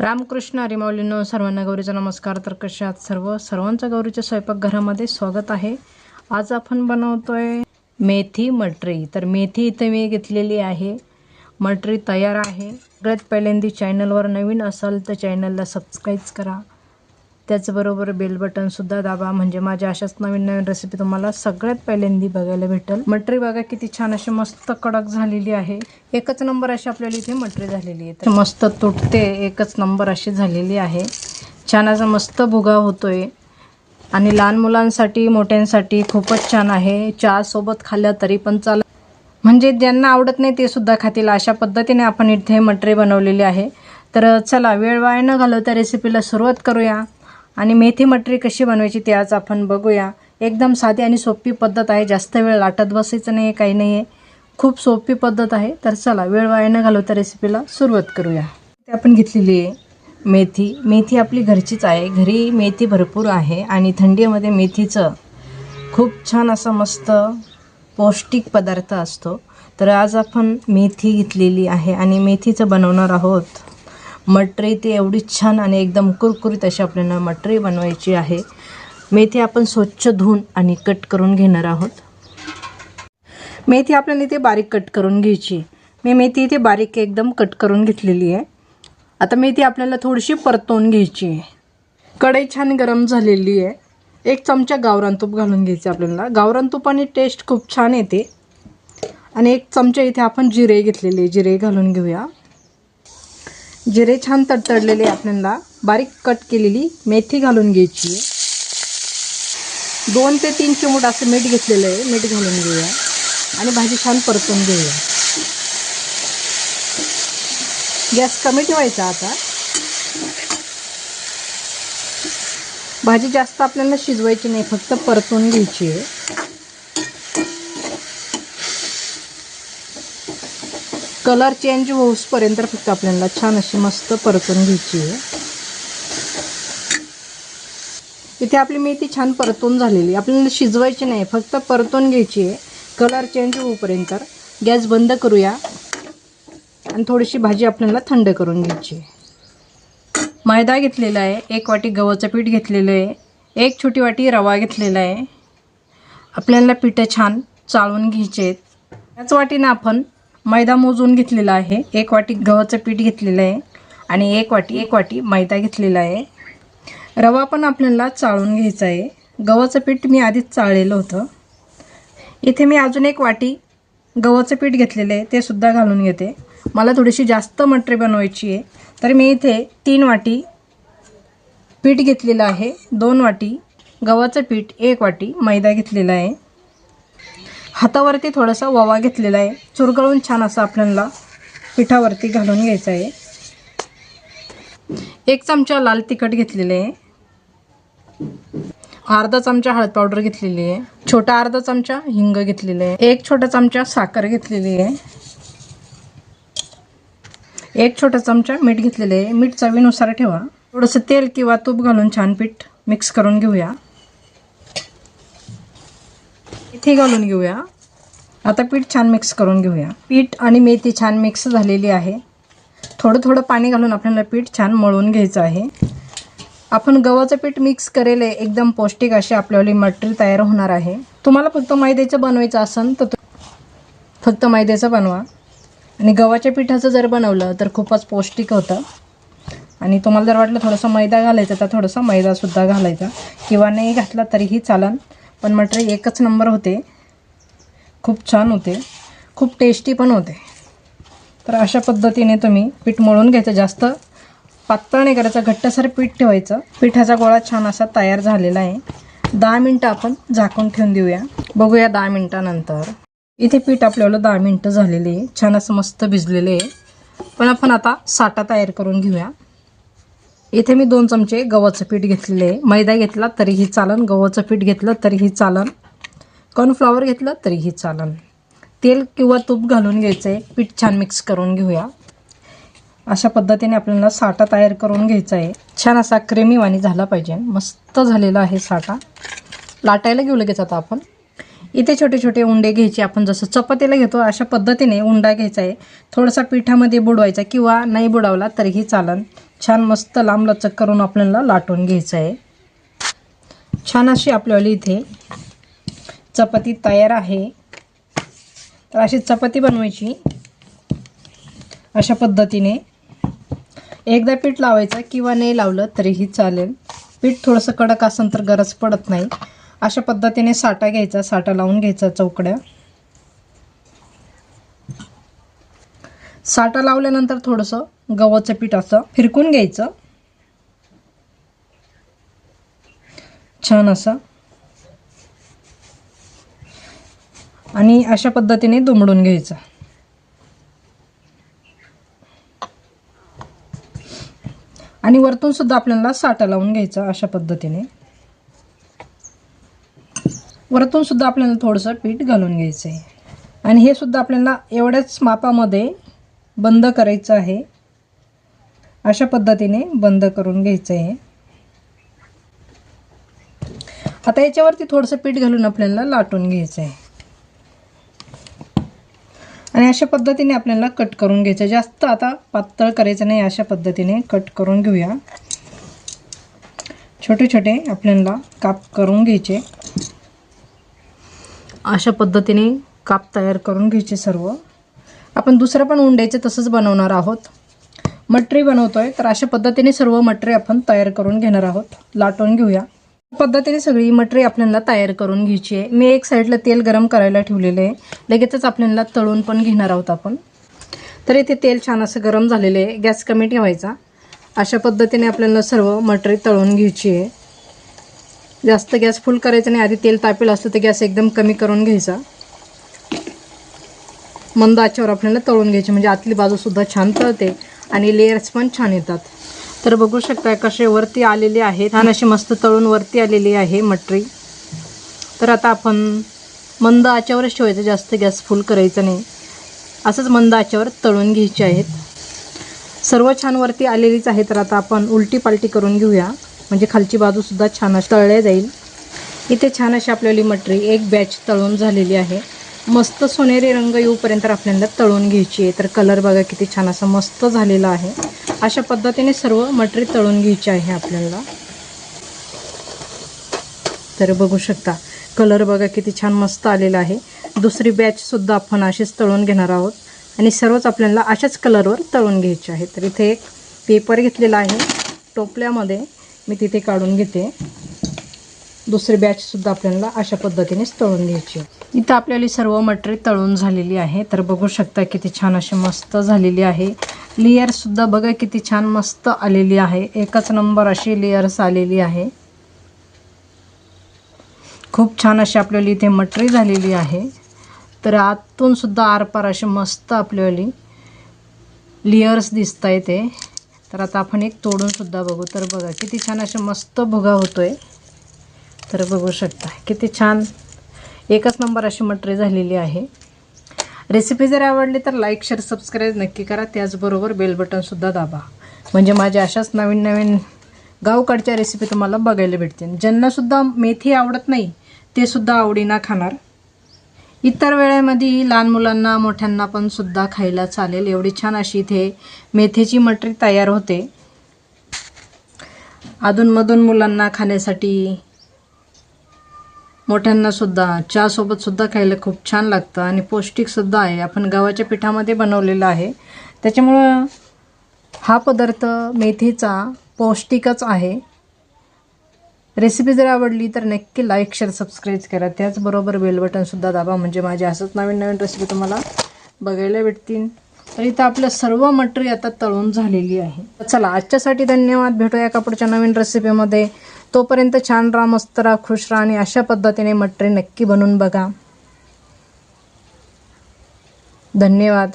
रामकृष्ण हरिमाऊलीनो सर्वांना गौरीचा नमस्कार. तर कसे आहात सर्व? सर्वांचं गौरीच्या स्वयंपाकघरामध्ये स्वागत आहे. आज आपण बनवतोय मेथी मटरी. तर मेथी इथे मी घेतलेली आहे. मटरी तयार आहे. सगळ्यात पहिल्यांदा चॅनलवर नवीन असाल तर चॅनलला सबस्क्राईब करा. त्याचबरोबर बेल बटनसुद्धा दाबा. म्हणजे माझ्या अशाच नवीन नवीन रेसिपी तुम्हाला सगळ्यात पहिल्यांदी बघायला भेटेल. मटरी बघा किती छान अशी मस्त कडक झालेली आहे. एकच नंबर अशी आपल्याला इथे मटरी झालेली आहे. तर मस्त तुटते एकच नंबर अशी झालेली आहे. छान असा मस्त भुगा होतोय. आणि लहान मुलांसाठी मोठ्यांसाठी खूपच छान आहे. चहा सोबत खाल्लं तरी पण चाल म्हणजे ज्यांना आवडत नाही ते सुद्धा खातील. अशा पद्धतीने आपण इथे मटरी बनवलेली आहे. तर चला वेळ वाया न घालवता रेसिपीला सुरुवात करूया. आणि मेथी मटरी कशी बनवायची ते आज आपण बघूया. एकदम साधी आणि सोपी पद्धत आहे. जास्त वेळ लाटत बसायचं नाही आहे काही नाही आहे खूप सोपी पद्धत आहे. तर चला वेळ वाया न घालवता रेसिपीला सुरुवात करूया. ते आपण घेतलेली आहे मेथी. मेथी आपली घरचीच आहे. घरी मेथी भरपूर आहे आणि थंडीमध्ये मेथीचं खूप छान असं मस्त पौष्टिक पदार्थ असतो. तर आज आपण मेथी घेतलेली आहे आणि मेथीचं बनवणार आहोत. मटरी ते एवढी छान आणि एकदम कुरकुरीत अशी आपल्याला मटरी बनवायची आहे. मेथी आपण स्वच्छ धुवून आणि कट करून घेणार आहोत. मेथी आपल्याला इथे बारीक कट करून घ्यायची. मी मेथी इथे बारीक एकदम कट करून घेतलेली आहे. आता मेथी आपल्याला थोडीशी परतवून घ्यायची आहे. कढई छान गरम झालेली आहे. एक चमचा गावरान तूप घालून घ्यायचं आपल्याला. गावरान तुपाने टेस्ट खूप छान येते. आणि एक चमचा इथे आपण जिरे घेतलेले जिरे घालून घेऊया. जिरे छान तडतडलेले आपल्याला बारीक कट केलेली मेथी घालून घ्यायची. दोन ते तीन चिमूट असं मीठ घेतलेलं आहे. मीठ घालून घेऊया. आणि भाजी छान परतून घेऊया. गॅस कमी ठेवायचा आता. भाजी जास्त आपल्याला शिजवायची नाही. फक्त परतून घ्यायची आहे. कलर चेंज होऊसपर्यंत फक्त आपल्याला छान अशी मस्त परतून घ्यायची आहे. इथे आपली मेथी छान परतून झालेली आपल्याला शिजवायची नाही फक्त परतून घ्यायची आहे. कलर चेंज होऊपर्यंत गॅस बंद करूया. आणि थोडीशी भाजी आपल्याला थंड करून घ्यायची आहे. मैदा घेतलेला आहे एक वाटी गव्हाचं पीठ घेतलेलं आहे एक छोटी वाटी रवा घेतलेला आहे. आपल्याला पिठं छान चाळून घ्यायचे आहेत. त्याच वाटीनं आपण मैदा मोजून घेतलेला आहे. एक वाटी गव्हाचं पीठ घेतलेलं आहे आणि एक वाटी एक वाटी मैदा घेतलेला आहे. रवा पण आपल्याला चाळून घ्यायचा आहे. गव्हाचं पीठ मी आधीच चाळलेलं होतं. इथे मी अजून एक वाटी गव्हाचं पीठ घेतलेलं आहे. ते सुद्धा घालून घेते. मला थोडीशी जास्त मटरी बनवायची आहे. तर मी इथे तीन वाटी पीठ घेतलेलं आहे. दोन वाटी गव्हाचं पीठ एक वाटी मैदा घेतलेला आहे. हातावरती थोडासा ववा घेतलेला आहे. चुरगळून छान असं आपल्याला पिठावरती घालून घ्यायचं आहे. एक चमचा लाल तिखट घेतलेले आहे. अर्धा चमचा हळद पावडर घेतलेली आहे. छोटा अर्धा चमचा हिंग घेतलेले आहे. एक छोटा चमचा साखर घेतलेली आहे. एक छोटा चमचा मीठ घेतलेले आहे. मीठ चवीनुसार ठेवा. थोडंसं तेल किंवा तूप घालून छान पीठ मिक्स करून घेऊया. मेथी घालून घेऊया. आता पीठ छान मिक्स करून घेऊया. पीठ आणि मेथी छान मिक्स झालेली आहे. थोडं थोडं पाणी घालून आपल्याला पीठ छान मळून घ्यायचं आहे. आपण गव्हाचं पीठ मिक्स करेल एकदम पौष्टिक अशी आपल्यावाली मटेरियल तयार होणार आहे. तुम्हाला फक्त मैद्याचं बनवायचं असेल तर फक्त मैद्याचं बनवा. आणि गव्हाच्या पिठाचं जर बनवलं तर खूपच पौष्टिक होतं. आणि तुम्हाला जर वाटलं थोडंसं मैदा घालायचा तर थोडंसं मैदासुद्धा घालायचा. किंवा नाही घातला तरीही चालन. पण मटेरियल एकच नंबर होते. खूप छान होते. खूप टेस्टी पण होते. तर अशा पद्धतीने तुम्ही पीठ मळून घ्यायचं. जास्त पातळ नाही करायचं. घट्टसर पीठ ठेवायचं. पिठाचा गोळा छान असा तयार झालेला आहे. दहा मिनटं आपण झाकून ठेवून देऊया. बघूया दहा मिनटानंतर. इथे पीठ आपल्याला दहा मिनटं झालेले आहे. छान असं मस्त भिजलेले आहे. पण आपण आता साठा तयार करून घेऊया. इथे मी दोन चमचे गव्हाचं पीठ घेतलेले आहे. मैदा घेतला तरीही चालन गव्हाचं पीठ घेतलं तरीही चालन. कॉर्नफ्लॉवर घेतलं तरीही चालन. तेल किंवा तूप घालून घ्यायचं आहे पीठ छान मिक्स करून घेऊया. अशा पद्धतीने आपल्याला साठा तयार करून घ्यायचा आहे छान असा क्रेमीवाणी झाला पाहिजे. मस्त झालेला आहे साठा. लाटायला घेऊ लगेच आता आपण. इथे छोटे छोटे उंडे घ्यायचे. आपण जसं चपातीला घेतो अशा पद्धतीने उंडा घ्यायचा आहे थोडासा पिठामध्ये बुडवायचा किंवा नाही बुडवला तरीही चालन. छान मस्त लांबलचक करून आपल्याला लाटून घ्यायचं आहे. छान अशी आपल्याला इथे चपाती तयार आहे. तर अशी चपाती बनवायची अशा पद्धतीने. एकदा पीठ लावायचं किंवा नाही लावलं तरीही चालेल. पीठ थोडंसं कडक असेल तर गरज पडत नाही. अशा पद्धतीने साठा घ्यायचा साठा लावून घ्यायचा चौकड्या. साठा लावल्यानंतर थोडंसं गव्हाचं पीठ असं फिरकून घ्यायचं. छान असं. आणि अशा पद्धतीने दुमडून घ्यायचं. आणि वरतून सुद्धा आपल्याला साठा लावून घ्यायचा अशा पद्धतीने. वरतून सुद्धा आपल्याला थोडंसं पीठ घालून घ्यायचं आहे आणि हे सुद्धा आपल्याला एवढ्याच मापामध्ये बंद करायचं आहे. अशा पद्धतीने बंद करून घ्यायचं आहे आता याच्यावरती थोडंसं पीठ घालून आपल्याला लाटून घ्यायचं आहे आणि अशा पद्धतीने आपल्याला कट करून घ्यायचं जास्त आता पातळ करायचं नाही अशा पद्धतीने कट करून घेऊया. छोटे छोटे आपल्याला काप करून घ्यायचे. अशा पद्धतीने काप तयार करून घ्यायचे सर्व. आपण दुसरं पण उंड्याचे तसंच बनवणार आहोत. मटरी बनवतोय तर अशा पद्धतीने सर्व मटरी आपण तयार करून घेणार आहोत. लाटून घेऊया. पद्धतीने सगळी मटरी आपल्याला तयार करून घ्यायची आहे. मी एक साईडला तेल गरम करायला ठेवलेलं आहे. लगेचच आपल्याला तळून पण घेणार आहोत आपण. तर इथे तेल छान असं गरम झालेलं आहे. गॅस कमी ठेवायचा. अशा पद्धतीने आपल्याला सर्व मटरी तळून घ्यायची आहे. जास्त गॅस फुल करायचा नाही. आधी तेल तापेल असतं तर गॅस एकदम कमी करून घ्यायचा. मंद आचेवर आपल्याला तळून घ्यायची. म्हणजे आतली बाजूसुद्धा छान तळते आणि लेयर्स पण छान येतात. तर बघू शकता कसे वरती आलेले आहेत. छान असे मस्त तळून वरती आलेली आहे मटरी. तर आता आपण मंद आचेवरच ठेवायचं. जास्त गॅस फुल करायचं नाही. असंच मंद आचेवर तळून घ्यायचे आहेत. सर्व छान वरती आलेलीच आहे तर आता आपण उलटी पालटी करून घेऊया. म्हणजे खालची बाजूसुद्धा छान अशी तळल्या जाईल. इथे छान अशी आपल्याली मटरी एक बॅच तळून झालेली आहे. मस्त सोनेरी रंग येऊपर्यंत आपल्याला तळून घ्यायची आहे. तर कलर बघा किती छान असा मस्त झालेला आहे. अशा पद्धतीने सर्व मटरी तळून घ्यायची आहे आपल्याला. तर बघू शकता कलर बघा किती छान मस्त आलेला आहे. दुसरी बॅचसुद्धा आपण अशीच तळून घेणार आहोत. आणि सर्वच आपल्याला अशाच कलरवर तळून घ्यायचे आहे. तर इथे एक पेपर घेतलेला आहे. टोपल्यामध्ये मी तिथे काढून घेते. दुसरी बॅचसुद्धा आपल्याला अशा पद्धतीनेच तळून घ्यायची. इथं आपल्याला सर्व मटरी तळून झालेली आहे. तर बघू शकता किती छान अशी मस्त झालेली आहे. लेयरसुद्धा बघा किती छान मस्त आलेली आहे. एकच नंबर अशी लेयर्स आलेली आहे. खूप छान अशी आपल्याला इथे मटरी झालेली आहे. तर आतून सुद्धा आरपार अशी मस्त आपल्याला लेयर्स दिसत आहे ते. तर आता आपण एक तोडून सुद्धा बघू. तर बघा किती छान असे मस्त भुगा होतोय. तर बघू शकता. किती छान. एकच नंबर अशी मटरी झालेली आहे. रेसिपी जर आवडली तर लाईक शेअर सबस्क्राईब नक्की करा. त्याचबरोबर बेल बटनसुद्धा दाबा. म्हणजे माझ्या अशाच नवीन नवीन गावकडच्या रेसिपी तुम्हाला बघायला भेटतील. ज्यांनासुद्धा मेथी आवडत नाही ते सुद्धा आवडीना खाणार. इतर वेळेमध्ये लहान मुलांना मोठ्यांना पण सुद्धा खायला चालेल. एवढी छान अशी इथे मेथीची मटरी तयार होते. अधूनमधून मुलांना खाण्यासाठी मोठ्यांना सुद्धा चहासोबत सुद्धा खायला खूप छान लागतं आणि पौष्टिक सुद्धा आहे. आपण गव्हाच्या पिठामध्ये बनवलेलं आहे. त्याच्यामुळं हा पदार्थ मेथीचा पौष्टिकच आहे. रेसिपी जर आवडली तर नक्की लाईक शेअर सबस्क्राईब करा. त्याचबरोबर बेल बटनसुद्धा दाबा. म्हणजे माझे असंच नवीन नवीन रेसिपी तुम्हाला बघायला भेटतील. तर इथं आपलं सर्व मटरी आता तळून झालेली आहे. चला आजच्यासाठी धन्यवाद. भेटूया कापडच्या नवीन रेसिपीमध्ये तोपर्यंत छान राहा मस्त राहा खुश राहा आणि अशा पद्धतीने मटरी नक्की बनवून बघा. धन्यवाद.